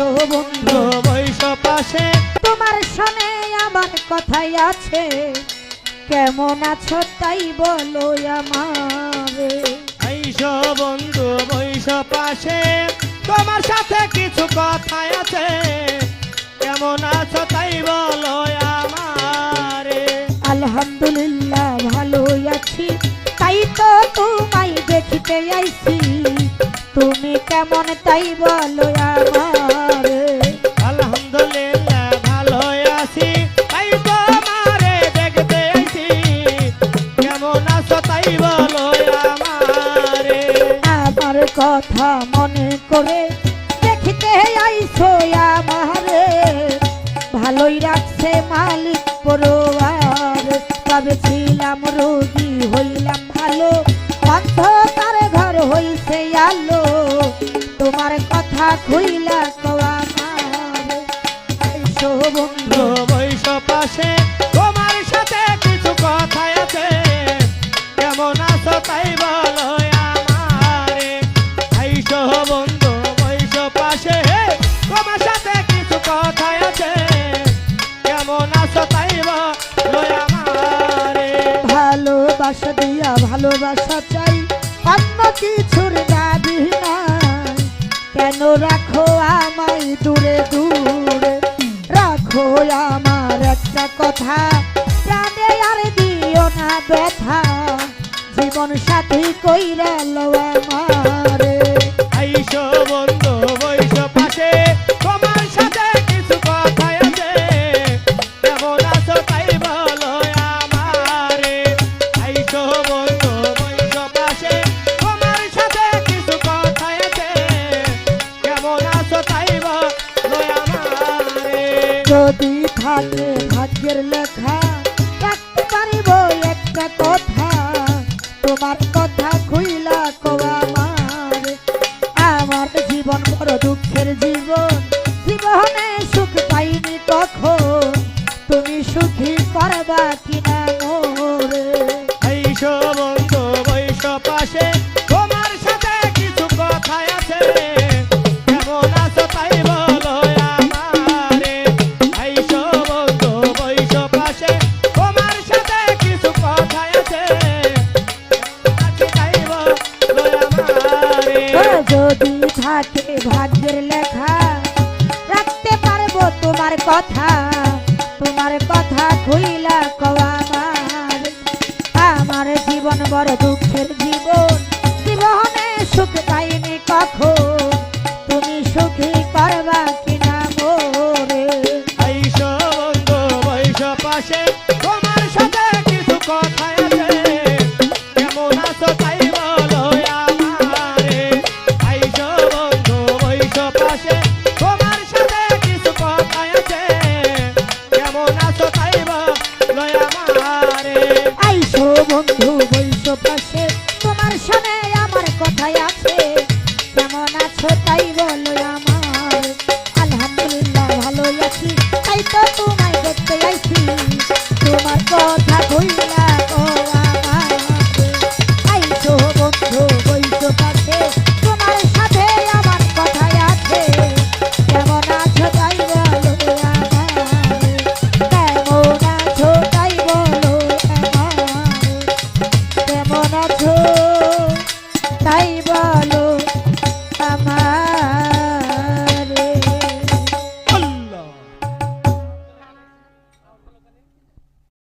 আইসো বন্ধু বৈশ পাশে? তোমার সনে আমার কথাই আছে। কেমন আছো তাই বলো আমারে। আইস বন্ধু বৈশ পাশে। তোমার সাথে কিছু কথা আছে। কেমন আছো তাই বলো আমারে। আলহামদুলিল্লাহ ভালো আছি। তাই তো তোমায় দেখিতে আইছি। তুমি কেমন তাই বলো কথা মনে করে দেখিতে আইছো আমারে। ভালোই রাখছে মালিক পরিবার তবে ছিলাম রোগী, হইলাম ভালো। অন্ধকার ঘর হইছে আলো, তোমার কথা খুইলা আইসো পাশে, তোমার সাথে কিছু কথা আছে। কেমন আছো তাই বলো। ভালোবাসা চাই, অন্য কিছুর দাবি নাই। কেন রাখো আমায় দূরে দূরে? রাখো আমার একটা কথা, প্রাণে আর দিও না ব্যথা। জীবন সাথী কইরা লো আমারে। যদি থাকে ভাগ্যের লেখা, রাখতে পারিব একটা কথা। তোমার কথা খুইলা কো আমার। আমার জীবন বড় দুঃখের জীবন, জীবনে সুখ পাইনি কখন। তুমি সুখী করবা কিনা? যদি থাকে ভাগ্যের লেখা। রাখতে পারব তোমার কথা তোমার কথা খুইলা আমার। জীবন বড় দুঃখের জীবন, জীবনে সুখ পাইনি কখন? তুমি সুখী কিনা তাই বলো আমার